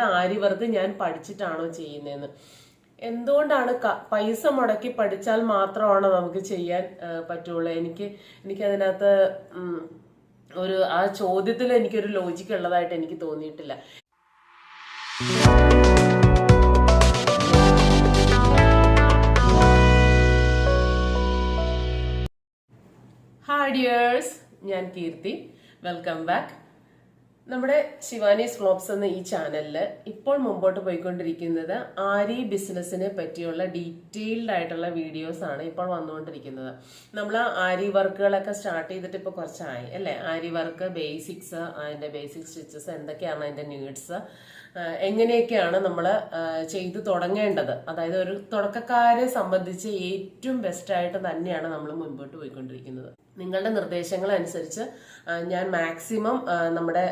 ആരി work ഞാൻ പഠിച്ചിട്ടാണോ ചെയ്യുന്നതെന്ന്. എന്തുകൊണ്ടാണ് പൈസ മുടക്കി പഠിച്ചാൽ മാത്രമാണോ നമുക്ക് ചെയ്യാൻ പറ്റുള്ളൂ? എനിക്ക് എനിക്ക് അതിനകത്ത് ഒരു ആ ചോദ്യത്തിൽ എനിക്കൊരു ലോജിക്ക് ഉള്ളതായിട്ട് എനിക്ക് തോന്നിയിട്ടില്ല. ഹായ് ഡിയേഴ്സ് ഞാൻ കീർത്തി. വെൽക്കം ബാക്ക് നമ്മുടെ ശിവാനീസ് ഫ്ലോപ്സ് എന്ന ഈ ചാനലിൽ ഇപ്പോൾ മുമ്പോട്ട് പോയിക്കൊണ്ടിരിക്കുന്നത് ആരി ബിസിനസ്സിനെ പറ്റിയുള്ള ഡീറ്റെയിൽഡ് ആയിട്ടുള്ള വീഡിയോസ് ആണ് ഇപ്പോൾ വന്നുകൊണ്ടിരിക്കുന്നത്. നമ്മൾ ആരി വർക്കുകളൊക്കെ സ്റ്റാർട്ട് ചെയ്തിട്ട് ഇപ്പോൾ കുറച്ചായി അല്ലേ? ആരി വർക്ക് ബേസിക്സ് അതിന്റെ ബേസിക് സ്റ്റിച്ചസ് എന്തൊക്കെയാണ് അതിന്റെ നീഡ്സ് എങ്ങനെയൊക്കെയാണ് നമ്മൾ ചെയ്തു തുടങ്ങേണ്ടത്? അതായത് ഒരു തുടക്കക്കാരെ സംബന്ധിച്ച് ഏറ്റവും ബെസ്റ്റായിട്ട് തന്നെയാണ് നമ്മൾ മുൻപോട്ട് പോയിക്കൊണ്ടിരിക്കുന്നത്. നിങ്ങളുടെ നിർദ്ദേശങ്ങൾ അനുസരിച്ച് ഞാൻ മാക്സിമം നമ്മുടെ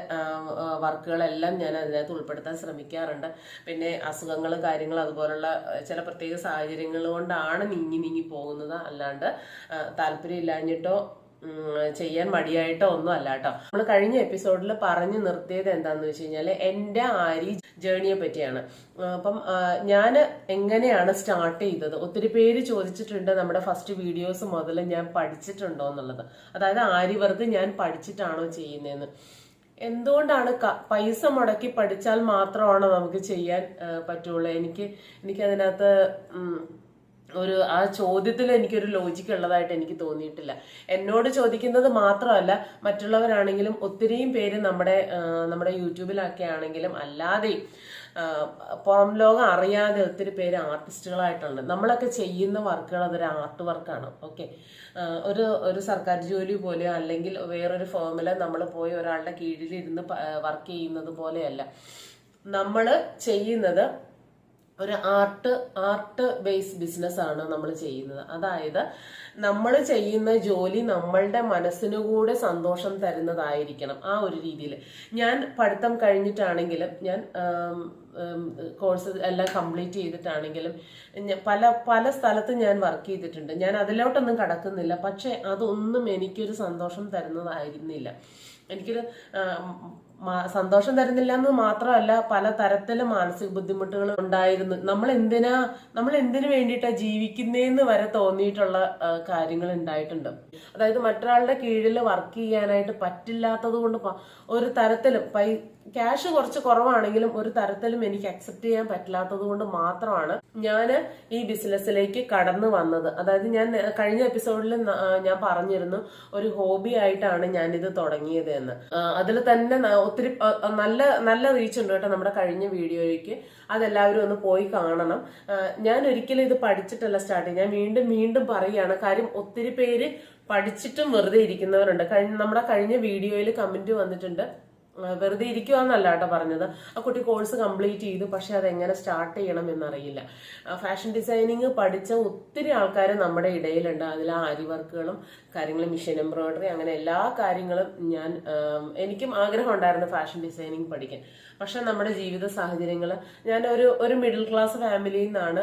വർക്കുകളെല്ലാം ഞാൻ അതിനകത്ത് ഉൾപ്പെടുത്താൻ ശ്രമിക്കാറുണ്ട്. പിന്നെ അസുഖങ്ങൾ കാര്യങ്ങൾ അതുപോലുള്ള ചില പ്രത്യേക സാഹചര്യങ്ങൾ കൊണ്ടാണ് നീങ്ങി നീങ്ങി പോകുന്നത്. അല്ലാണ്ട് താല്പര്യം ഉം, ചെയ്യാൻ മടിയായിട്ടോ ഒന്നും അല്ല കേട്ടോ. നമ്മൾ കഴിഞ്ഞ എപ്പിസോഡിൽ പറഞ്ഞു നിർത്തിയത് എന്താന്ന് വെച്ച് കഴിഞ്ഞാൽ എന്റെ ആരി ജേണിയെ പറ്റിയാണ്. അപ്പം ഞാൻ എങ്ങനെയാണ് സ്റ്റാർട്ട് ചെയ്തത്? ഒത്തിരി പേര് ചോദിച്ചിട്ടുണ്ട് നമ്മുടെ ഫസ്റ്റ് വീഡിയോസ് മുതൽ ഞാൻ പഠിച്ചിട്ടുണ്ടോ എന്നുള്ളത്. അതായത് ആരി വർക്ക് ഞാൻ പഠിച്ചിട്ടാണോ ചെയ്യുന്നതെന്ന് എന്തുകൊണ്ടാണ് പൈസ മുടക്കി പഠിച്ചാൽ മാത്രമാണോ നമുക്ക് ചെയ്യാൻ പറ്റുള്ളൂ? എനിക്ക് എനിക്ക് അതിനകത്ത് ഉം, ഒരു ആ ചോദ്യത്തിൽ എനിക്കൊരു ലോജിക്ക് ഉള്ളതായിട്ട് എനിക്ക് തോന്നിയിട്ടില്ല. എന്നോട് ചോദിക്കുന്നത് മാത്രമല്ല മറ്റുള്ളവരാണെങ്കിലും ഒത്തിരിയും പേര് നമ്മുടെ നമ്മുടെ യൂട്യൂബിലൊക്കെ ആണെങ്കിലും അല്ലാതെയും പുറം ലോകം അറിയാതെ ഒത്തിരി പേര് ആർട്ടിസ്റ്റുകളായിട്ടുണ്ട്. നമ്മളൊക്കെ ചെയ്യുന്ന വർക്കുകൾ അതൊരു ആർട്ട് വർക്കാണ്. ഓക്കെ. ഒരു ഒരു സർക്കാർ ജോലി പോലെയോ അല്ലെങ്കിൽ വേറൊരു ഫോമിൽ നമ്മൾ പോയി ഒരാളുടെ കീഴിലിരുന്ന് വർക്ക് ചെയ്യുന്നത് പോലെയല്ല. നമ്മൾ ചെയ്യുന്നത് ഒരു ആർട്ട് ആർട്ട് ബേസ് ബിസിനസ് ആണ് നമ്മൾ ചെയ്യുന്നത്. അതായത് നമ്മൾ ചെയ്യുന്ന ജോലി നമ്മളുടെ മനസ്സിന് കൂടെ സന്തോഷം തരുന്നതായിരിക്കണം ആ ഒരു രീതിയിൽ ഞാൻ പഠിത്തം കഴിഞ്ഞിട്ടാണെങ്കിലും ഞാൻ കോഴ്സ് എല്ലാം കംപ്ലീറ്റ് ചെയ്തിട്ടാണെങ്കിലും പല പല സ്ഥലത്തും ഞാൻ വർക്ക് ചെയ്തിട്ടുണ്ട്. ഞാൻ അതിലോട്ടൊന്നും കടക്കുന്നില്ല. പക്ഷെ അതൊന്നും എനിക്കൊരു സന്തോഷം തരുന്നതായിരുന്നില്ല. എനിക്കൊരു സന്തോഷം തരുന്നില്ല എന്ന് മാത്രമല്ല പല തരത്തിലും മാനസിക ബുദ്ധിമുട്ടുകൾ ഉണ്ടായിരുന്നു. നമ്മൾ എന്തിനാ നമ്മൾ എന്തിനു വേണ്ടിയിട്ടാ ജീവിക്കുന്നേന്ന് വരെ തോന്നിയിട്ടുള്ള കാര്യങ്ങൾ ഉണ്ടായിട്ടുണ്ട്. അതായത് മറ്റൊരാളുടെ കീഴിൽ വർക്ക് ചെയ്യാനായിട്ട് പറ്റില്ലാത്തത് കൊണ്ട് ഒരു തരത്തിലും ക്യാഷ് കുറച്ച് കുറവാണെങ്കിലും ഒരു തരത്തിലും എനിക്ക് അക്സെപ്റ്റ് ചെയ്യാൻ പറ്റില്ലാത്തത് കൊണ്ട് മാത്രമാണ് ഞാൻ ഈ ബിസിനസ്സിലേക്ക് കടന്നു വന്നത്. അതായത് ഞാൻ കഴിഞ്ഞ എപ്പിസോഡിൽ ഞാൻ പറഞ്ഞിരുന്നു ഒരു ഹോബി ആയിട്ടാണ് ഞാൻ ഇത് തുടങ്ങിയത് എന്ന് അതിൽ തന്നെ ഒത്തിരി നല്ല നല്ല റീച്ച് ഉണ്ട് കേട്ടോ നമ്മുടെ കഴിഞ്ഞ വീഡിയോയ്ക്ക് അതെല്ലാവരും ഒന്ന് പോയി കാണണം. ഞാൻ ഒരിക്കലും ഇത് പഠിച്ചിട്ടല്ല സ്റ്റാർട്ട് ചെയ്യും ഞാൻ വീണ്ടും വീണ്ടും പറയുകയാണ് കാര്യം ഒത്തിരി പേര് പഠിച്ചിട്ടും വെറുതെ ഇരിക്കുന്നവരുണ്ട്. നമ്മുടെ കഴിഞ്ഞ വീഡിയോയിൽ കമന്റ് വന്നിട്ടുണ്ട്. വെറുതെ ഇരിക്കുവാന്നല്ല കേട്ടോ പറഞ്ഞത്. ആ കുട്ടി കോഴ്സ് കംപ്ലീറ്റ് ചെയ്തു പക്ഷെ അതെങ്ങനെ സ്റ്റാർട്ട് ചെയ്യണം എന്നറിയില്ല. ഫാഷൻ ഡിസൈനിങ് പഠിച്ച ഒത്തിരി ആൾക്കാർ നമ്മുടെ ഇടയിലുണ്ട്. അതിൽ ആരി വർക്കുകളും കാര്യങ്ങളും മിഷൻ എംബ്രോയിഡറി അങ്ങനെ എല്ലാ കാര്യങ്ങളും ഞാൻ എനിക്കും ആഗ്രഹം ഉണ്ടായിരുന്നു ഫാഷൻ ഡിസൈനിങ് പഠിക്കാൻ. പക്ഷെ നമ്മുടെ ജീവിത സാഹചര്യങ്ങൾ ഞാൻ ഒരു ഒരു മിഡിൽ ക്ലാസ് ഫാമിലിയിൽ നിന്നാണ്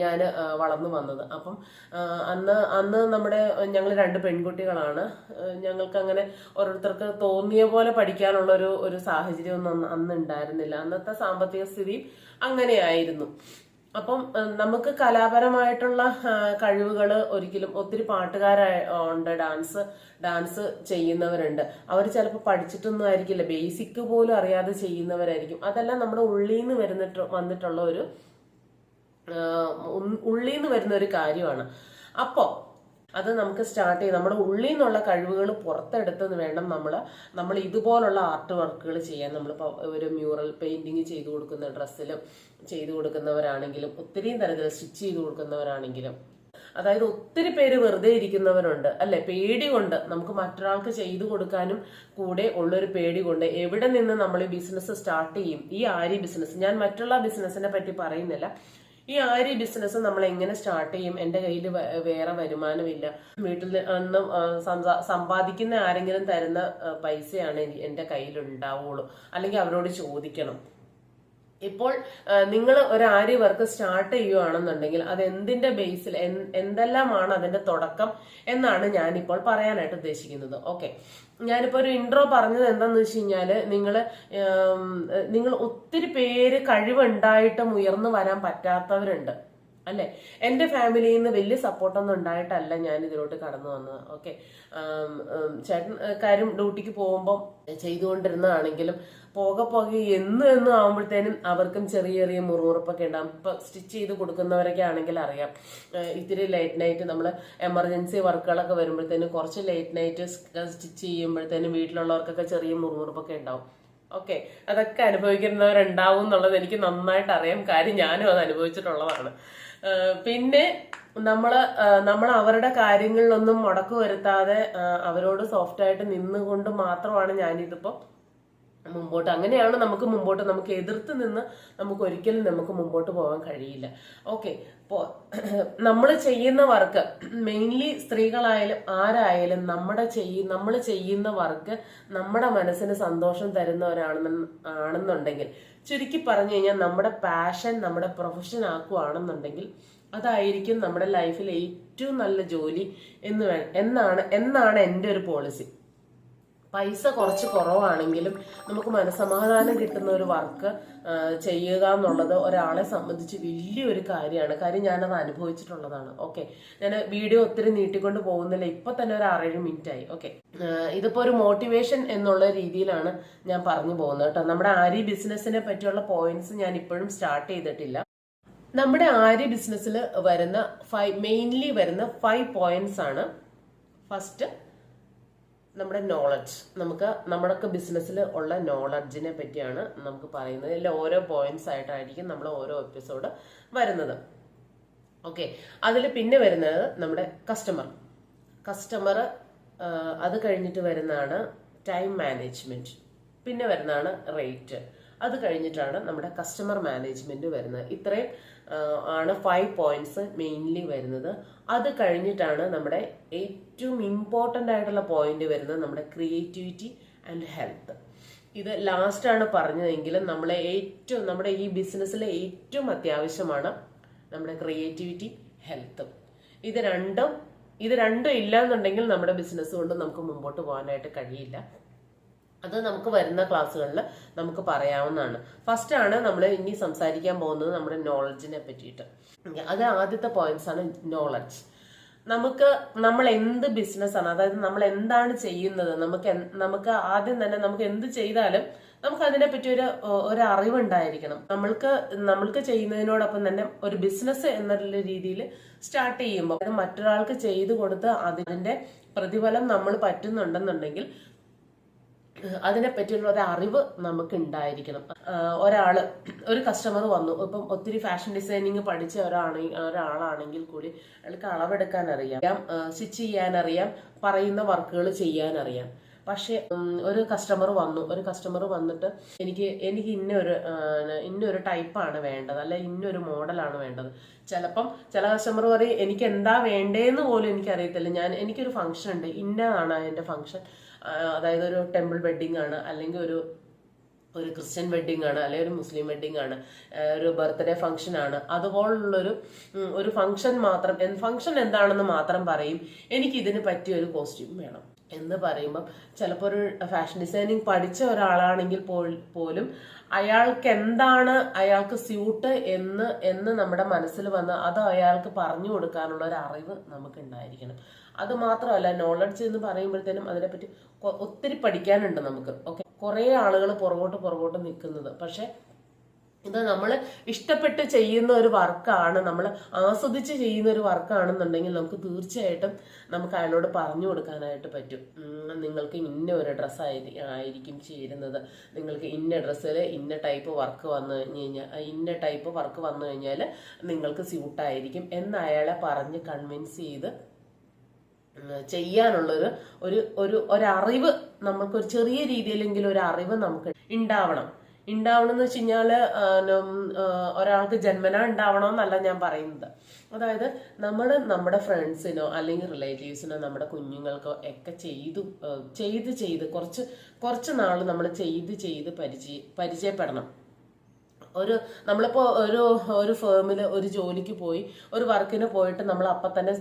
ഞാൻ വളർന്നു വന്നത്. അപ്പം അന്ന് അന്ന് നമ്മുടെ ഞങ്ങൾ രണ്ട് പെൺകുട്ടികളാണ്. ഞങ്ങൾക്കങ്ങനെ ഓരോരുത്തർക്ക് തോന്നിയ പോലെ പഠിക്കാനുള്ള ഒരു ഒരു സാഹചര്യമൊന്നും അന്ന് ഉണ്ടായിരുന്നില്ല. അന്നത്തെ സാമ്പത്തിക സ്ഥിതി അങ്ങനെയായിരുന്നു. അപ്പം നമുക്ക് കലാപരമായിട്ടുള്ള കഴിവുകൾ ഒരിക്കലും ഒത്തിരി പാട്ടുകാരായ ഉണ്ട്. ഡാൻസ് ഡാൻസ് ചെയ്യുന്നവരുണ്ട്. അവർ ചിലപ്പോൾ പഠിച്ചിട്ടൊന്നും ആയിരിക്കില്ല. ബേസിക് പോലും അറിയാതെ ചെയ്യുന്നവരായിരിക്കും. അതെല്ലാം നമ്മുടെ ഉള്ളിൽ നിന്ന് വരുന്നിട്ട് വന്നിട്ടുള്ള ഒരു ഉള്ളിൽ നിന്ന് വരുന്ന ഒരു കാര്യമാണ്. അപ്പോൾ അത് നമുക്ക് സ്റ്റാർട്ട് ചെയ്ത് നമ്മുടെ ഉള്ളിൽ നിന്നുള്ള കഴിവുകൾ പുറത്തെടുത്തെന്ന് വേണം നമ്മൾ നമ്മൾ ഇതുപോലുള്ള ആർട്ട് വർക്കുകൾ ചെയ്യാൻ. നമ്മളിപ്പോൾ ഒരു മ്യൂറൽ പെയിന്റിങ് ചെയ്തു കൊടുക്കുന്ന ഡ്രസ്സിലും ചെയ്തു കൊടുക്കുന്നവരാണെങ്കിലും ഒത്തിരിയും തരത്തിൽ സ്റ്റിച്ച് ചെയ്തു കൊടുക്കുന്നവരാണെങ്കിലും അതായത് ഒത്തിരി പേര് വെറുതെ ഇരിക്കുന്നവരുണ്ട് അല്ലെ? പേടി കൊണ്ട് നമുക്ക് മറ്റൊരാൾക്ക് ചെയ്തു കൊടുക്കാനും കൂടെ ഉള്ളൊരു പേടി കൊണ്ട് എവിടെ നിന്ന് നമ്മൾ ഈ ബിസിനസ് സ്റ്റാർട്ട് ചെയ്യും? ഈ ആരി ബിസിനസ് ഞാൻ മറ്റുള്ള ബിസിനസിനെ പറ്റി പറയുന്നില്ല. ഈ ആര്യ ബിസിനസ് നമ്മൾ എങ്ങനെ സ്റ്റാർട്ട് ചെയ്യും? എന്റെ കയ്യിൽ വേറെ വരുമാനമില്ല. വീട്ടിൽ നിന്ന് സമ്പാദിക്കുന്ന ആരെങ്കിലും തരുന്ന പൈസയാണ് എനി- എന്റെ കയ്യിൽ ഉണ്ടാവുള്ളൂ അല്ലെങ്കിൽ അവരോട് ചോദിക്കണം. ഇപ്പോൾ നിങ്ങൾ ഒരു ആര്യ വർക്ക് സ്റ്റാർട്ട് ചെയ്യുകയാണെന്നുണ്ടെങ്കിൽ അത് എന്തിന്റെ ബേസിൽ എന്തെല്ലാമാണ് അതിന്റെ തുടക്കം എന്നാണ് ഞാനിപ്പോൾ പറയാനായിട്ട് ഉദ്ദേശിക്കുന്നത്. ഓക്കെ ഞാനിപ്പോൾ ഒരു ഇൻട്രോ പറഞ്ഞത് എന്താന്ന് വെച്ച് കഴിഞ്ഞാൽ നിങ്ങൾ നിങ്ങൾ ഒത്തിരി പേര് കഴിവുണ്ടായിട്ടും ഉയർന്നു വരാൻ പറ്റാത്തവരുണ്ട്. അല്ലെ? എന്റെ ഫാമിലിയിൽ നിന്ന് വലിയ സപ്പോർട്ടൊന്നും ഉണ്ടായിട്ടല്ല ഞാൻ ഇതിലോട്ട് കടന്നു വന്നത്. ഓക്കെ? ചേട്ടൻ കാര്യം ഡ്യൂട്ടിക്ക് പോകുമ്പോൾ ചെയ്തുകൊണ്ടിരുന്നതാണെങ്കിലും പോകെ പോകെ എന്ന് എന്നും ആകുമ്പോഴത്തേനും അവർക്കും ചെറിയ ചെറിയ മുറിവുറപ്പൊക്കെ ഉണ്ടാകും ഇപ്പൊ സ്റ്റിച്ച് ചെയ്ത് കൊടുക്കുന്നവരൊക്കെ ആണെങ്കിൽ അറിയാം. ഇത്തിരി ലേറ്റ് നൈറ്റ് നമ്മൾ എമർജൻസി വർക്കുകളൊക്കെ വരുമ്പോഴത്തേനും കുറച്ച് ലേറ്റ് നൈറ്റ് സ്റ്റിച്ച് ചെയ്യുമ്പോഴത്തേനും വീട്ടിലുള്ളവർക്കൊക്കെ ചെറിയ മുറിവുറപ്പൊക്കെ ഉണ്ടാവും. ഓക്കെ? അതൊക്കെ അനുഭവിക്കുന്നവരുണ്ടാവും എന്നുള്ളത് എനിക്ക് നന്നായിട്ട് അറിയാം. കാര്യം ഞാനും അത് അനുഭവിച്ചിട്ടുള്ളതാണ്. പിന്നെ നമ്മൾ നമ്മൾ അവരുടെ കാര്യങ്ങളിലൊന്നും മുടക്കു വരുത്താതെ അവരോട് സോഫ്റ്റ് ആയിട്ട് നിന്നുകൊണ്ട് മാത്രമാണ് ഞാനിതിപ്പോ മുമ്പോട്ട് അങ്ങനെയാണ് നമുക്ക് മുമ്പോട്ട് നമുക്ക് എതിർത്ത് നിന്ന് നമുക്ക് ഒരിക്കലും നമുക്ക് മുമ്പോട്ട് പോകാൻ കഴിയില്ല. ഓക്കെ നമ്മൾ ചെയ്യുന്ന വർക്ക് മെയിൻലി സ്ത്രീകളായാലും ആരായാലും നമ്മുടെ ചെയ്യ നമ്മൾ ചെയ്യുന്ന വർക്ക് നമ്മുടെ മനസ്സിന് സന്തോഷം തരുന്നവരാണെന്ന് ആണെന്നുണ്ടെങ്കിൽ ചുരുക്കി പറഞ്ഞു കഴിഞ്ഞാൽ നമ്മുടെ പാഷൻ നമ്മുടെ പ്രൊഫഷൻ ആക്കുകയാണെന്നുണ്ടെങ്കിൽ അതായിരിക്കും നമ്മുടെ ലൈഫിലെ ഏറ്റവും നല്ല ജോലി എന്ന് എന്നാണ് എന്നാണ് എന്റെ ഒരു പോളിസി പൈസ കുറച്ച് കുറവാണെങ്കിലും നമുക്ക് മനസമാധാനം കിട്ടുന്ന ഒരു വർക്ക് ചെയ്യുക എന്നുള്ളത് ഒരാളെ സംബന്ധിച്ച് വലിയൊരു കാര്യമാണ്. കാര്യം ഞാനത് അനുഭവിച്ചിട്ടുള്ളതാണ്. ഓക്കെ. ഞാൻ വീഡിയോ ഒത്തിരി നീട്ടിക്കൊണ്ട് പോകുന്നില്ല. ഇപ്പൊ തന്നെ ഒരു ആറേഴ് മിനിറ്റ് ആയി ഓക്കെ ഇതിപ്പോ ഒരു മോട്ടിവേഷൻ എന്നുള്ള രീതിയിലാണ് ഞാൻ പറഞ്ഞു പോകുന്നത് കേട്ടോ. നമ്മുടെ ആരി ബിസിനസിനെ പറ്റിയുള്ള പോയിന്റ്സ് ഞാൻ ഇപ്പോഴും സ്റ്റാർട്ട് ചെയ്തിട്ടില്ല. നമ്മുടെ ആര്യ ബിസിനസ്സിൽ വരുന്ന ഫൈവ് മെയിൻലി വരുന്ന ഫൈവ് പോയിന്റ്സ് ആണ്. ഫസ്റ്റ് നമ്മുടെ നോളജ് നമുക്ക് നമ്മുടെയൊക്കെ ബിസിനസ്സിൽ ഉള്ള നോളജിനെ പറ്റിയാണ് നമുക്ക് പറയുന്നത്. ഇതിൽ ഓരോ പോയിന്റ്സ് ആയിട്ടായിരിക്കും നമ്മൾ ഓരോ എപ്പിസോഡ് വരുന്നത്. ഓക്കെ അതിൽ പിന്നെ വരുന്നത് നമ്മുടെ കസ്റ്റമർ കസ്റ്റമർ അത് കഴിഞ്ഞിട്ട് വരുന്നതാണ് ടൈം മാനേജ്മെന്റ് പിന്നെ വരുന്നതാണ് റേറ്റ് അത് കഴിഞ്ഞിട്ടാണ് നമ്മുടെ കസ്റ്റമർ മാനേജ്മെന്റ് വരുന്നത്. ഇത്രയും ആണ് ഫൈവ് പോയിന്റ്സ് മെയിൻലി വരുന്നത്. അത് കഴിഞ്ഞിട്ടാണ് നമ്മുടെ ഏറ്റവും ഇമ്പോർട്ടന്റ് ആയിട്ടുള്ള പോയിന്റ് വരുന്നത് നമ്മുടെ ക്രിയേറ്റിവിറ്റി ആൻഡ് ഹെൽത്ത് ഇത് ലാസ്റ്റാണ് പറഞ്ഞതെങ്കിലും നമ്മളെ ഏറ്റവും നമ്മുടെ ഈ ബിസിനസ്സിലെ ഏറ്റവും അത്യാവശ്യമാണ് നമ്മുടെ ക്രിയേറ്റിവിറ്റി ഹെൽത്തും ഇത് രണ്ടും ഇത് രണ്ടും ഇല്ല എന്നുണ്ടെങ്കിൽ നമ്മുടെ ബിസിനസ് കൊണ്ട് നമുക്ക് മുമ്പോട്ട് പോകാനായിട്ട് കഴിയില്ല. അത് നമുക്ക് വരുന്ന ക്ലാസ്സുകളിൽ നമുക്ക് പറയാവുന്നതാണ്. ഫസ്റ്റ് ആണ് നമ്മൾ ഇനി സംസാരിക്കാൻ പോകുന്നത് നമ്മുടെ നോളജിനെ പറ്റിയിട്ട്. അത് ആദ്യത്തെ പോയിന്റ്സ് ആണ് നോളജ് നമുക്ക് നമ്മൾ എന്ത് ബിസിനസ് ആണ് അതായത് നമ്മൾ എന്താണ് ചെയ്യുന്നത് നമുക്ക് നമുക്ക് ആദ്യം തന്നെ നമുക്ക് എന്ത് ചെയ്താലും നമുക്ക് അതിനെ പറ്റി ഒരു ഒരു അറിവുണ്ടായിരിക്കണം. നമ്മൾക്ക് നമ്മൾക്ക് ചെയ്യുന്നതിനോടൊപ്പം തന്നെ ഒരു ബിസിനസ് എന്നുള്ള രീതിയിൽ സ്റ്റാർട്ട് ചെയ്യുമ്പോൾ മറ്റൊരാൾക്ക് ചെയ്തു കൊടുത്ത് അതിന്റെ പ്രതിഫലം നമ്മൾ പറ്റുന്നുണ്ടെന്നുണ്ടെങ്കിൽ അതിനെ പറ്റിയുള്ള ഒരു അറിവ് നമുക്ക് ഉണ്ടായിരിക്കണം ഒരാൾ ഒരു കസ്റ്റമർ വന്നു. ഇപ്പം ഒത്തിരി ഫാഷൻ ഡിസൈനിങ് പഠിച്ച ഒരാണ് ഒരാളാണെങ്കിൽ കൂടി അയാൾക്ക് അളവെടുക്കാൻ അറിയാം. സ്റ്റിച്ച് ചെയ്യാൻ അറിയാം പറയുന്ന വർക്കുകൾ ചെയ്യാൻ അറിയാം പക്ഷെ ഒരു കസ്റ്റമർ വന്നു. ഒരു കസ്റ്റമർ വന്നിട്ട് എനിക്ക് എനിക്ക് ഇന്നൊരു ഇന്നൊരു ടൈപ്പാണ് വേണ്ടത്. അല്ലെ ഇന്നൊരു മോഡലാണ് വേണ്ടത്. ചിലപ്പം ചില കസ്റ്റമർ പറയും എനിക്ക് എന്താ വേണ്ടേന്ന് പോലും എനിക്കറിയത്തില്ല. ഞാൻ എനിക്കൊരു ഫംഗ്ഷൻ ഉണ്ട്. ഇന്നതാണ് അതിന്റെ ഫംഗ്ഷൻ അതായത് ഒരു ടെമ്പിൾ വെഡിങ് ആണ് അല്ലെങ്കിൽ ഒരു ഒരു ക്രിസ്ത്യൻ വെഡിങ് ആണ് അല്ലെങ്കിൽ ഒരു മുസ്ലിം വെഡിങ് ആണ് ഒരു ബർത്ത്ഡേ ഫംഗ്ഷൻ ആണ്. അതുപോലുള്ളൊരു ഒരു ഫംഗ്ഷൻ മാത്രം ഫംഗ്ഷൻ എന്താണെന്ന് മാത്രം പറയും എനിക്ക് ഇതിന് പറ്റിയ ഒരു കോസ്റ്റ്യൂം വേണം. എന്ന് പറയുമ്പം ചിലപ്പോൾ ഒരു ഫാഷൻ ഡിസൈനിങ് പഠിച്ച ഒരാളാണെങ്കിൽ പോലും അയാൾക്ക് എന്താണ് അയാൾക്ക് സ്യൂട്ട് എന്ന് എന്ന് നമ്മുടെ മനസ്സിൽ വന്ന് അത് അയാൾക്ക് പറഞ്ഞു കൊടുക്കാനുള്ള ഒരു അറിവ് നമുക്ക് ഉണ്ടായിരിക്കണം അത് മാത്രമല്ല നോളജ് എന്ന് പറയുമ്പോഴത്തേനും അതിനെപ്പറ്റി ഒത്തിരി പഠിക്കാനുണ്ട് നമുക്ക്. ഓക്കെ കുറേ ആളുകൾ പുറകോട്ട് പുറകോട്ട് നിൽക്കുന്നത്. പക്ഷേ ഇത് നമ്മൾ ഇഷ്ടപ്പെട്ട് ചെയ്യുന്ന ഒരു വർക്കാണ് നമ്മൾ ആസ്വദിച്ച് ചെയ്യുന്ന ഒരു വർക്കാണെന്നുണ്ടെങ്കിൽ നമുക്ക് തീർച്ചയായിട്ടും നമുക്ക് അയാളോട് പറഞ്ഞു കൊടുക്കാനായിട്ട് പറ്റും. നിങ്ങൾക്ക് ഇന്ന ഒരു ഡ്രസ്സ് ആയിരിക്കും ചേരുന്നത്. നിങ്ങൾക്ക് ഇന്ന ഡ്രസ്സിൽ ഇന്ന ടൈപ്പ് വർക്ക് വന്നു കഴിഞ്ഞ് കഴിഞ്ഞാൽ ഇന്ന ടൈപ്പ് വർക്ക് വന്നു കഴിഞ്ഞാൽ നിങ്ങൾക്ക് സ്യൂട്ടായിരിക്കും എന്ന് അയാളെ പറഞ്ഞ് കൺവിൻസ് ചെയ്ത് ചെയ്യാനുള്ളൊരു ഒരു ഒരു ഒരറിവ് നമുക്ക് ഒരു ചെറിയ രീതിയിലെങ്കിലും ഒരു അറിവ് നമുക്ക് ഉണ്ടാവണം ഉണ്ടാവണം എന്ന് വെച്ച് ആ, ഒരാൾക്ക് ജന്മന ഉണ്ടാവണമെന്നല്ല ഞാൻ പറയുന്നത്. അതായത് നമ്മൾ നമ്മുടെ ഫ്രണ്ട്സിനോ അല്ലെങ്കിൽ റിലേറ്റീവ്സിനോ നമ്മുടെ കുഞ്ഞുങ്ങൾക്കോ ഒക്കെ ചെയ്തു ചെയ്ത് ചെയ്ത് കുറച്ച് കുറച്ച് നാൾ നമ്മൾ ചെയ്ത് ചെയ്ത് പരിചയ പരിചയപ്പെടണം. ഒരു നമ്മളിപ്പോ ഒരു ഒരു ഫേമിൽ ഒരു ജോലിക്ക് പോയി ഒരു വർക്കിന് പോയിട്ട് നമ്മൾ അപ്പം തന്നെ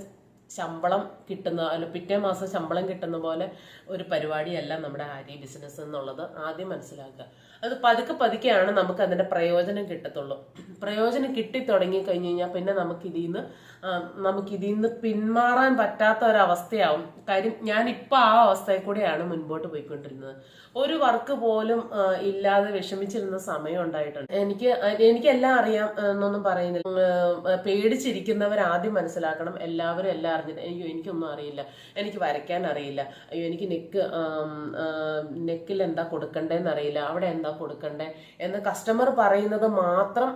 ശമ്പളം കിട്ടുന്ന അല്ല പിറ്റേ മാസം ശമ്പളം കിട്ടുന്ന പോലെ ഒരു പരിപാടിയല്ല നമ്മുടെ ആരി ബിസിനസ് എന്നുള്ളത്. ആദ്യം മനസ്സിലാക്കുക. അത് പതുക്കെ പതുക്കെയാണ് നമുക്ക് അതിന്റെ പ്രയോജനം കിട്ടത്തുള്ളൂ. പ്രയോജനം കിട്ടി തുടങ്ങി കഴിഞ്ഞ് കഴിഞ്ഞാൽ പിന്നെ നമുക്ക് ഇതിൽ നിന്ന് നമുക്ക് ഇതിൽ നിന്ന് പിന്മാറാൻ പറ്റാത്ത ഒരവസ്ഥയാവും. കാര്യം ഞാൻ ഇപ്പം ആ അവസ്ഥയിൽ കൂടെയാണ് മുൻപോട്ട് പോയിക്കൊണ്ടിരുന്നത്. ഒരു വർക്ക് പോലും ഇല്ലാതെ വിഷമിച്ചിരുന്ന സമയം ഉണ്ടായിട്ടുണ്ട്. എനിക്ക് എനിക്കെല്ലാം അറിയാം എന്നൊന്നും പറയുന്നില്ല. പേടിച്ചിരിക്കുന്നവർ ആദ്യം മനസ്സിലാക്കണം. എല്ലാവരും എല്ലാം അറിഞ്ഞിട്ട് അയ്യോ എനിക്കൊന്നും അറിയില്ല. എനിക്ക് വരയ്ക്കാൻ അറിയില്ല. അയ്യോ എനിക്ക് നെക്ക് നെക്കിൽ എന്താ കൊടുക്കണ്ടേന്ന് അറിയില്ല അവിടെ എന്താ കൊടുക്കണ്ടേ? എന്ന് കസ്റ്റമർ പറയുന്നത് മാത്രം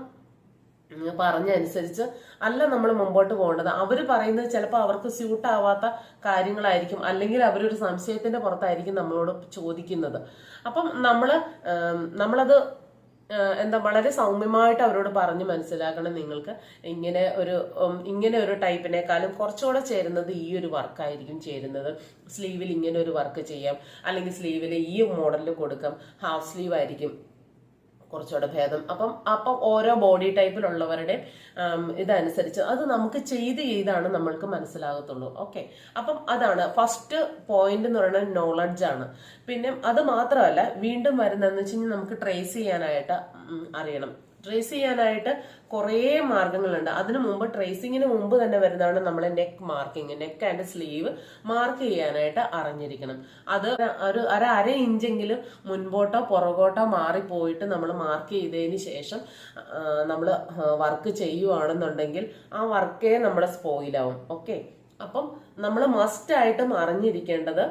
പറഞ്ഞനുസരിച്ച് അല്ല നമ്മൾ മുമ്പോട്ട് പോകേണ്ടത്. അവർ പറയുന്നത് ചിലപ്പോൾ അവർക്ക് സ്യൂട്ട് ആവാത്ത കാര്യങ്ങളായിരിക്കും. അല്ലെങ്കിൽ അവരൊരു സംശയത്തിന്റെ പുറത്തായിരിക്കും നമ്മളോട് ചോദിക്കുന്നത്. അപ്പം നമ്മൾ നമ്മളത് എന്താ വളരെ സൗമ്യമായിട്ട് അവരോട് പറഞ്ഞ് മനസ്സിലാക്കണം നിങ്ങൾക്ക്. ഇങ്ങനെ ഒരു ഇങ്ങനെ ഒരു ടൈപ്പിനേക്കാളും കുറച്ചുകൂടെ ചേരുന്നത് ഈ ഒരു വർക്കായിരിക്കും ചേരുന്നത്. സ്ലീവിൽ ഇങ്ങനെ ഒരു വർക്ക് ചെയ്യാം. അല്ലെങ്കിൽ സ്ലീവിൽ ഈ മോഡലിൽ കൊടുക്കാം. ഹാഫ് സ്ലീവ് ആയിരിക്കും. കുറച്ചുകൂടെ ഭേദം. അപ്പം അപ്പം ഓരോ ബോഡി ടൈപ്പിലുള്ളവരുടെ ഇതനുസരിച്ച് അത് നമുക്ക് ചെയ്ത് ചെയ്താണ് നമ്മൾക്ക് മനസ്സിലാകത്തുള്ളൂ. ഓക്കെ അപ്പം അതാണ് ഫസ്റ്റ് പോയിന്റ് എന്ന് പറയുന്നത് നോളജ് ആണ്. പിന്നെ അത് മാത്രമല്ല വീണ്ടും വരുന്നതെന്ന് വെച്ച് കഴിഞ്ഞാൽ നമുക്ക് ട്രേസ് ചെയ്യാനായിട്ട് അറിയണം. ട്രേസ് ചെയ്യാനായിട്ട് കുറേ മാർഗങ്ങളുണ്ട്. അതിനു മുമ്പ് ട്രേസിങ്ങിന് മുമ്പ് തന്നെ വരുന്നതാണ് നമ്മളെ neck marking neck and sleeve mark ചെയ്യാനായിട്ട് അറിഞ്ഞിരിക്കണം. അത് ഒരു അര അര ഇഞ്ചെങ്കിലും മുൻപോട്ടോ പുറകോട്ടോ മാറിപ്പോയിട്ട് നമ്മൾ മാർക്ക് ചെയ്തതിന് ശേഷം നമ്മൾ വർക്ക് ചെയ്യുവാണെന്നുണ്ടെങ്കിൽ ആ വർക്കേ നമ്മുടെ സ്പോയിലാവും ഓക്കെ അപ്പം നമ്മൾ മസ്റ്റായിട്ടും അറിഞ്ഞിരിക്കേണ്ടത്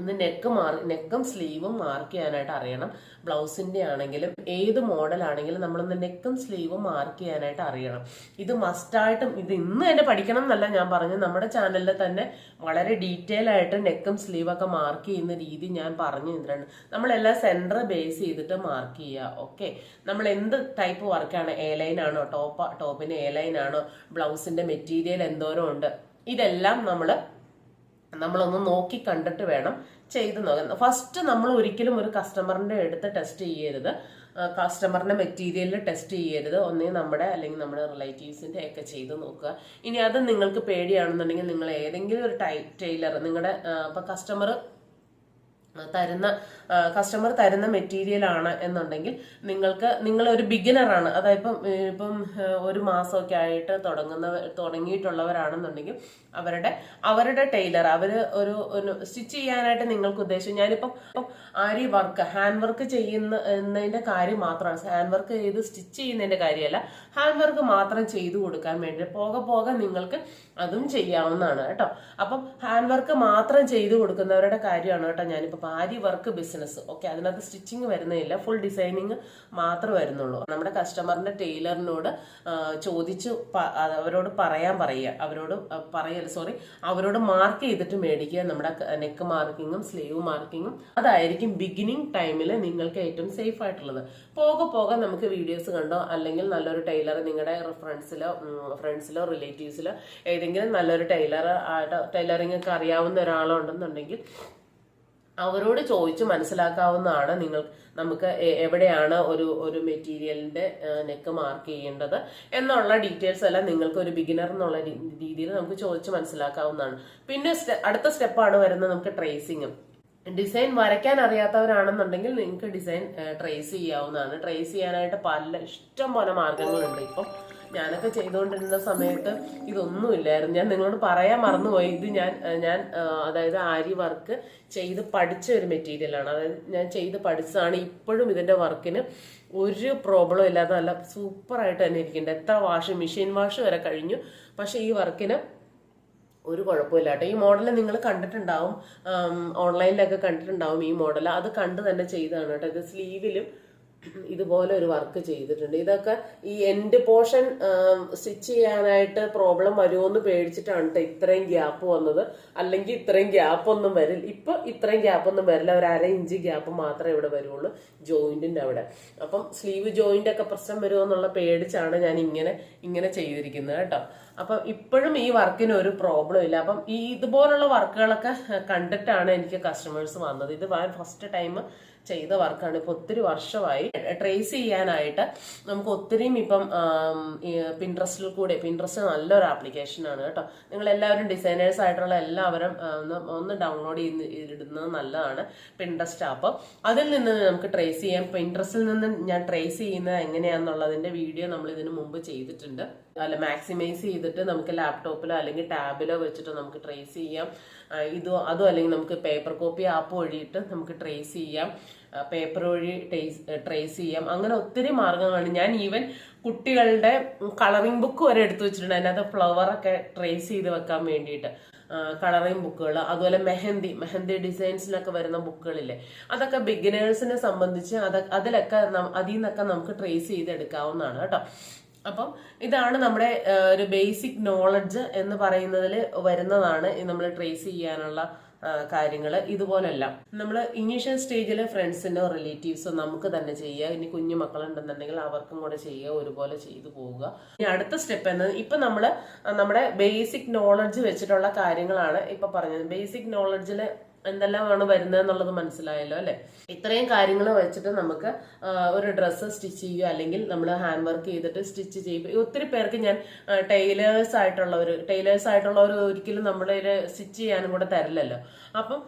ഒന്ന് നെക്ക് മാർക്ക് നെക്കും സ്ലീവും മാർക്ക് ചെയ്യാനായിട്ട് അറിയണം. ബ്ലൗസിന്റെ ആണെങ്കിലും ഏത് മോഡലാണെങ്കിലും നമ്മളൊന്ന് നെക്കും സ്ലീവും മാർക്ക് ചെയ്യാനായിട്ട് അറിയണം. ഇത് മസ്റ്റായിട്ടും ഇത് ഇന്ന് തന്നെ പഠിക്കണം എന്നല്ല ഞാൻ പറഞ്ഞു നമ്മുടെ ചാനലിൽ തന്നെ വളരെ ഡീറ്റെയിൽ ആയിട്ട് നെക്കും സ്ലീവൊക്കെ മാർക്ക് ചെയ്യുന്ന രീതി ഞാൻ പറഞ്ഞു തന്നിട്ടുണ്ട്. നമ്മളെല്ലാം സെന്റർ ബേസ് ചെയ്തിട്ട് മാർക്ക് ചെയ്യുക ഓക്കെ നമ്മൾ എന്ത് ടൈപ്പ് വർക്കാണ് എ ലൈൻ ആണോ? ടോപ്പ് ടോപ്പിന് എ ലൈൻ ആണോ? ബ്ലൗസിന്റെ മെറ്റീരിയൽ എന്തോരം ഉണ്ട്? ഇതെല്ലാം നമ്മൾ നമ്മളൊന്ന് നോക്കി കണ്ടിട്ട് വേണം ചെയ്ത് നോക്കാൻ. ഫസ്റ്റ് നമ്മൾ ഒരിക്കലും ഒരു കസ്റ്റമറിന്റെ അടുത്ത് ടെസ്റ്റ് ചെയ്യരുത്. കസ്റ്റമറിന്റെ മെറ്റീരിയലിൽ ടെസ്റ്റ് ചെയ്യരുത്. ഒന്നേ നമ്മുടെ അല്ലെങ്കിൽ നമ്മുടെ റിലേറ്റീവ്സിന്റെ ഒക്കെ ചെയ്ത് നോക്കുക. ഇനി അത് നിങ്ങൾക്ക് പേടിയാണെന്നുണ്ടെങ്കിൽ നിങ്ങൾ ഏതെങ്കിലും ഒരു ടൈ ടൈലർ നിങ്ങളുടെ ഇപ്പൊ കസ്റ്റമർ തരുന്ന കസ്റ്റമർ തരുന്ന മെറ്റീരിയൽ ആണ് എന്നുണ്ടെങ്കിൽ നിങ്ങൾക്ക് നിങ്ങൾ ഒരു ബിഗിനർ ആണ് അതായത് ഇപ്പം ഇപ്പം ഒരു മാസമൊക്കെ ആയിട്ട് തുടങ്ങുന്ന തുടങ്ങിയിട്ടുള്ളവരാണെന്നുണ്ടെങ്കിൽ അവരുടെ അവരുടെ ടൈലർ അവർ ഒരു ഒരു സ്റ്റിച്ച് ചെയ്യാനായിട്ട് നിങ്ങൾക്ക് ഉദ്ദേശം. ഞാനിപ്പം ആരി വർക്ക് ഹാൻഡ് വർക്ക് ചെയ്യുന്നതിന്റെ കാര്യം മാത്രമാണ്. ഹാൻഡ് വർക്ക് ചെയ്ത് സ്റ്റിച്ച് ചെയ്യുന്നതിന്റെ കാര്യമല്ല. ഹാൻഡ് വർക്ക് മാത്രം ചെയ്തു കൊടുക്കാൻ വേണ്ടി പോകെ പോകെ നിങ്ങൾക്ക് അതും ചെയ്യാവുന്നതാണ് കേട്ടോ. അപ്പം ഹാൻഡ് വർക്ക് മാത്രം ചെയ്തു കൊടുക്കുന്നവരുടെ കാര്യമാണ് കേട്ടോ ഞാനിപ്പോൾ ആരി വർക്ക് ബിസിനസ് ഓക്കെ അതിനകത്ത് സ്റ്റിച്ചിങ് വരുന്നില്ല ഫുൾ ഡിസൈനിങ് മാത്രമേ വരുന്നുള്ളൂ നമ്മുടെ കസ്റ്റമറിന്റെ ടൈലറിനോട് ചോദിച്ച് അവരോട് പറയാൻ പറയുക. അവരോട് പറയല്ല സോറി അവരോട് മാർക്ക് ചെയ്തിട്ട് മേടിക്കുക. നമ്മുടെ നെക്ക് മാർക്കിങ്ങും സ്ലീവ് മാർക്കിങ്ങും അതായിരിക്കും ബിഗിനിങ് ടൈമിൽ നിങ്ങൾക്ക് ഏറ്റവും സേഫ് ആയിട്ടുള്ളത്. പോകെ പോകെ നമുക്ക് വീഡിയോസ് കണ്ടോ? അല്ലെങ്കിൽ നല്ലൊരു ടൈലർ നിങ്ങളുടെ ഫ്രണ്ട്സിലോ ഫ്രണ്ട്സിലോ റിലേറ്റീവ്സിലോ ഏതെങ്കിലും നല്ലൊരു ടൈലർ ടൈലറിംഗ് ഒക്കെ അറിയാവുന്ന ഒരാളോ ഉണ്ടെന്നുണ്ടെങ്കിൽ അവരോട് ചോദിച്ച് മനസ്സിലാക്കാവുന്നതാണ് നിങ്ങൾ നമുക്ക് എവിടെയാണ് ഒരു ഒരു മെറ്റീരിയലിന്റെ നെക്ക് മാർക്ക് ചെയ്യേണ്ടത് എന്നുള്ള ഡീറ്റെയിൽസ് എല്ലാം നിങ്ങൾക്ക് ഒരു ബിഗിനർ എന്നുള്ള രീതിയിൽ നമുക്ക് ചോദിച്ച് മനസ്സിലാക്കാവുന്നതാണ്. പിന്നെ അടുത്ത സ്റ്റെപ്പാണ് വരുന്നത് നമുക്ക് ട്രേസിങ് ഡിസൈൻ വരയ്ക്കാൻ അറിയാത്തവരാണെന്നുണ്ടെങ്കിൽ നിങ്ങൾക്ക് ഡിസൈൻ ട്രേസ് ചെയ്യാവുന്നതാണ്. ട്രേസ് ചെയ്യാനായിട്ട് പല ഇഷ്ടം പോലെ മാർഗങ്ങളുണ്ട്. ഇപ്പം ഞാനൊക്കെ ചെയ്തുകൊണ്ടിരുന്ന സമയത്ത് ഇതൊന്നും ഇല്ലായിരുന്നു ഞാൻ നിങ്ങളോട് പറയാൻ മറന്നുപോയി. ഇത് ഞാൻ ഞാൻ അതായത് ആരി വർക്ക് ചെയ്ത് പഠിച്ച ഒരു മെറ്റീരിയലാണ് അതായത് ഞാൻ ചെയ്ത് പഠിച്ചതാണ്. ഇപ്പോഴും ഇതിന്റെ വർക്കിന് ഒരു പ്രോബ്ലം ഇല്ലാതെ നല്ല സൂപ്പറായിട്ട് തന്നെ ഇരിക്കുന്നുണ്ട്. എത്ര വാഷ് മെഷീൻ വാഷ് വരെ കഴിഞ്ഞു. പക്ഷേ ഈ വർക്കിന് ഒരു കുഴപ്പമില്ല കേട്ടോ. ഈ മോഡൽ നിങ്ങൾ കണ്ടിട്ടുണ്ടാവും. ഓൺലൈനിലൊക്കെ കണ്ടിട്ടുണ്ടാവും ഈ മോഡൽ അത് കണ്ട് തന്നെ ചെയ്തതാണ് കേട്ടോ. ഇത് സ്ലീവിലും ഇതുപോലെ ഒരു വർക്ക് ചെയ്തിട്ടുണ്ട്. ഇതൊക്കെ ഈ എൻഡ് പോർഷൻ സ്റ്റിച്ച് ചെയ്യാനായിട്ട് പ്രോബ്ലം വരുമോന്ന് പേടിച്ചിട്ടാണ് ഇത്രയും ഗ്യാപ്പ് വന്നത്. അല്ലെങ്കിൽ ഇത്രയും ഗ്യാപ്പ് ഒന്നും വരില്ല. ഇപ്പൊ ഇത്രയും ഗ്യാപ്പ് ഒന്നും വരില്ല. ഒരു അര ഇഞ്ച് ഗ്യാപ്പ് മാത്രമേ ഇവിടെ വരുള്ളൂ ജോയിന്റിന്റെ അവിടെ. അപ്പം സ്ലീവ് ജോയിന്റ് ഒക്കെ പ്രശ്നം വരുമോ എന്നുള്ള പേടിച്ചാണ് ഞാൻ ഇങ്ങനെ ഇങ്ങനെ ചെയ്തിരിക്കുന്നത് കേട്ടോ അപ്പം ഇപ്പോഴും ഈ വർക്കിന് ഒരു പ്രോബ്ലം ഇല്ല. അപ്പം ഈ ഇതുപോലുള്ള വർക്കുകളൊക്കെ കണ്ടിട്ടാണ് എനിക്ക് കസ്റ്റമേഴ്സ് വന്നത്. ഇത് ഫസ്റ്റ് ടൈം ചെയ്ത വർക്കാണ്. ഇപ്പൊ ഒത്തിരി വർഷമായി ട്രേസ് ചെയ്യാനായിട്ട് നമുക്ക് ഒത്തിരിയും ഇപ്പം പിൻട്രസ്റ്റിൽ കൂടെ പിൻട്രസ്റ്റ് നല്ലൊരു ആപ്ലിക്കേഷൻ ആണ് കേട്ടോ. നിങ്ങൾ എല്ലാവരും ഡിസൈനേഴ്സ് ആയിട്ടുള്ള എല്ലാവരും ഒന്ന് ഒന്ന് ഡൗൺലോഡ് ചെയ്ത് ഇടുന്നത് നല്ലതാണ് പിൻട്രസ്റ്റ് ആപ്പ് അതിൽ നിന്ന് നമുക്ക് ട്രേസ് ചെയ്യാം. പിൻട്രസ്റ്റിൽ നിന്ന് ഞാൻ ട്രേസ് ചെയ്യുന്നത് എങ്ങനെയാന്നുള്ളതിന്റെ വീഡിയോ നമ്മൾ ഇതിനു മുമ്പ് ചെയ്തിട്ടുണ്ട്. അല്ല മാക്സിമൈസ് ചെയ്തിട്ട് നമുക്ക് ലാപ്ടോപ്പിലോ അല്ലെങ്കിൽ ടാബിലോ വെച്ചിട്ട് നമുക്ക് ട്രേസ് ചെയ്യാം. ഇതോ അതോ അല്ലെങ്കിൽ നമുക്ക് പേപ്പർ കോപ്പി ആപ്പ് വഴിയിട്ട് നമുക്ക് ട്രേസ് ചെയ്യാം. പേപ്പർ വഴി ട്രേസ് ചെയ്യാം. അങ്ങനെ ഒത്തിരി മാർഗങ്ങളാണ്. ഞാൻ ഈവൻ കുട്ടികളുടെ കളറിംഗ് ബുക്ക് വരെ എടുത്തു വെച്ചിട്ടുണ്ട്. അതിനകത്ത് ഫ്ലവറൊക്കെ ട്രേസ് ചെയ്ത് വെക്കാൻ വേണ്ടിയിട്ട്. കളറിംഗ് ബുക്കുകൾ അതുപോലെ മെഹന്തി മെഹന്തി ഡിസൈൻസിലൊക്കെ വരുന്ന ബുക്കുകളില്ലേ അതൊക്കെ ബിഗിനേഴ്സിനെ സംബന്ധിച്ച് അത് അതിലൊക്കെ അതിൽ നിന്നൊക്കെ നമുക്ക് ട്രേസ് ചെയ്തെടുക്കാവുന്നതാണ് കേട്ടോ. അപ്പം ഇതാണ് നമ്മുടെ ഒരു ബേസിക് നോളജ് എന്ന് പറയുന്നതിൽ വരുന്നതാണ് നമ്മൾ ട്രേസ് ചെയ്യാനുള്ള കാര്യങ്ങൾ ഇതുപോലല്ല നമ്മൾ ഇനീഷ്യൽ സ്റ്റേജിൽ ഫ്രണ്ട്സിനോ റിലേറ്റീവ്സോ നമുക്ക് തന്നെ ചെയ്യുക. ഇനി കുഞ്ഞു മക്കളുണ്ടെന്നുണ്ടെങ്കിൽ അവർക്കും കൂടെ ചെയ്യുക ഒരുപോലെ ചെയ്തു പോവുക. ഇനി അടുത്ത സ്റ്റെപ്പ് എന്നത് ഇപ്പം നമ്മൾ നമ്മുടെ ബേസിക് നോളജ് വെച്ചിട്ടുള്ള കാര്യങ്ങളാണ് ഇപ്പം പറഞ്ഞത്. ബേസിക് നോളജിൽ എന്തെല്ലാമാണ് വരുന്നത് എന്നുള്ളത് മനസ്സിലായല്ലോ അല്ലെ? ഇത്രയും കാര്യങ്ങൾ വെച്ചിട്ട് നമുക്ക് ഒരു ഡ്രസ്സ് സ്റ്റിച്ച് ചെയ്യുക അല്ലെങ്കിൽ നമ്മൾ ഹാൻഡ് വർക്ക് ചെയ്തിട്ട് സ്റ്റിച്ച് ചെയ്യുക. ഒത്തിരി പേർക്ക് ഞാൻ ടൈലേഴ്സ് ആയിട്ടുള്ളവർ ടൈലേഴ്സ് ആയിട്ടുള്ളവർ ഒരിക്കലും നമ്മുടെ സ്റ്റിച്ച് ചെയ്യാനും കൂടെ തരില്ലല്ലോ. അപ്പം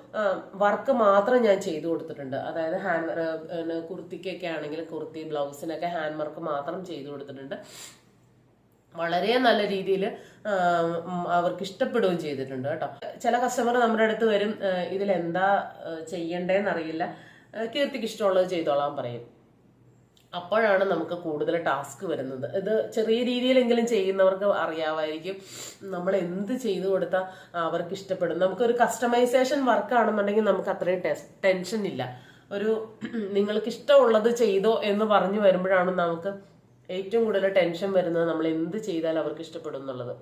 വർക്ക് മാത്രം ഞാൻ ചെയ്തു കൊടുത്തിട്ടുണ്ട്. അതായത് ഹാൻഡ് കുർത്തിക്കൊക്കെ ആണെങ്കിൽ കുർത്തി ബ്ലൗസിനൊക്കെ ഹാൻഡ് വർക്ക് മാത്രം ചെയ്തു കൊടുത്തിട്ടുണ്ട്. വളരെ നല്ല രീതിയിൽ അവർക്ക് ഇഷ്ടപ്പെടുകയും ചെയ്തിട്ടുണ്ട് കേട്ടോ. ചില കസ്റ്റമർ നമ്മുടെ അടുത്ത് വരും ഇതിൽ എന്താ ചെയ്യണ്ടേന്ന് അറിയില്ല കീർത്തിക്ക് ഇഷ്ടമുള്ളത് ചെയ്തോളാൻ പറയും. അപ്പോഴാണ് നമുക്ക് കൂടുതൽ ടാസ്ക് വരുന്നത്. ഇത് ചെറിയ രീതിയിലെങ്കിലും ചെയ്യുന്നവർക്ക് അറിയാമായിരിക്കും. നമ്മൾ എന്ത് ചെയ്തു കൊടുത്താൽ അവർക്ക് ഇഷ്ടപ്പെടും നമുക്കൊരു കസ്റ്റമൈസേഷൻ വർക്ക് ആണെന്നുണ്ടെങ്കിൽ നമുക്ക് അത്രയും ടെൻഷൻ ഇല്ല. ഒരു നിങ്ങൾക്ക് ഇഷ്ടമുള്ളത് ചെയ്തോ എന്ന് പറഞ്ഞു വരുമ്പോഴാണ് നമുക്ക് ഏറ്റവും കൂടുതൽ ടെൻഷൻ വരുന്നത് നമ്മൾ എന്ത് ചെയ്താൽ അവർക്ക് ഇഷ്ടപ്പെടും എന്നുള്ളത്.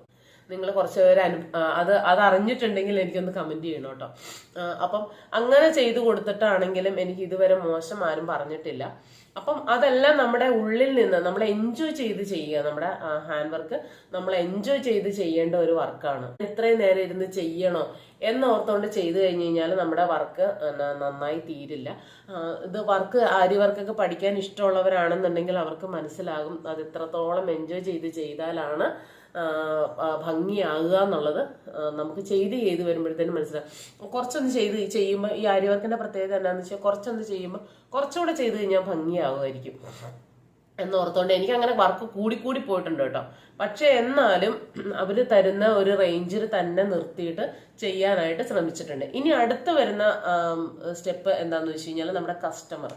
നിങ്ങൾ കുറച്ച് പേര് അനു അത് അത് അറിഞ്ഞിട്ടുണ്ടെങ്കിൽ എനിക്കൊന്ന് കമന്റ് ചെയ്യണം കേട്ടോ. അപ്പം അങ്ങനെ ചെയ്തു കൊടുത്തിട്ടാണെങ്കിലും എനിക്ക് ഇതുവരെ മോശം ആരും പറഞ്ഞിട്ടില്ല. അപ്പം അതെല്ലാം നമ്മുടെ ഉള്ളിൽ നിന്ന് നമ്മൾ എൻജോയ് ചെയ്ത് ചെയ്യുക. നമ്മുടെ ഹാൻഡ് വർക്ക് നമ്മൾ എൻജോയ് ചെയ്ത് ചെയ്യേണ്ട ഒരു വർക്കാണ് ഇത്രയും നേരം ഇരുന്ന് ചെയ്യണോ? എന്നോർത്തുകൊണ്ട് ചെയ്തു കഴിഞ്ഞ് കഴിഞ്ഞാൽ നമ്മുടെ വർക്ക് നന്നായി തീരില്ല. ഇത് വർക്ക് ആരി വർക്കൊക്കെ പഠിക്കാൻ ഇഷ്ടമുള്ളവരാണെന്നുണ്ടെങ്കിൽ അവർക്ക് മനസ്സിലാകും അത് എത്രത്തോളം എൻജോയ് ചെയ്ത് ചെയ്താലാണ് ഭംഗിയാകുക എന്നുള്ളത് നമുക്ക് ചെയ്ത് ചെയ്ത് വരുമ്പോഴത്തേനും മനസ്സിലാകും. കുറച്ചൊന്ന് ചെയ്ത് ചെയ്യുമ്പോൾ ഈ ആര്യവർക്കിന്റെ പ്രത്യേകത എന്താണെന്ന് വെച്ചാൽ കുറച്ചൊന്ന് ചെയ്യുമ്പോൾ കുറച്ചുകൂടെ ചെയ്ത് കഴിഞ്ഞാൽ ഭംഗിയാകുമായിരിക്കും എന്നോർത്തോണ്ട് എനിക്ക് അങ്ങനെ വർക്ക് കൂടി കൂടി പോയിട്ടുണ്ട് കേട്ടോ. പക്ഷെ എന്നാലും അവർ തരുന്ന ഒരു റേഞ്ചിൽ തന്നെ നിർത്തിയിട്ട് ചെയ്യാനായിട്ട് ശ്രമിച്ചിട്ടുണ്ട്. ഇനി അടുത്ത് വരുന്ന സ്റ്റെപ്പ് എന്താണെന്ന് വെച്ച് കഴിഞ്ഞാൽ നമ്മുടെ കസ്റ്റമർ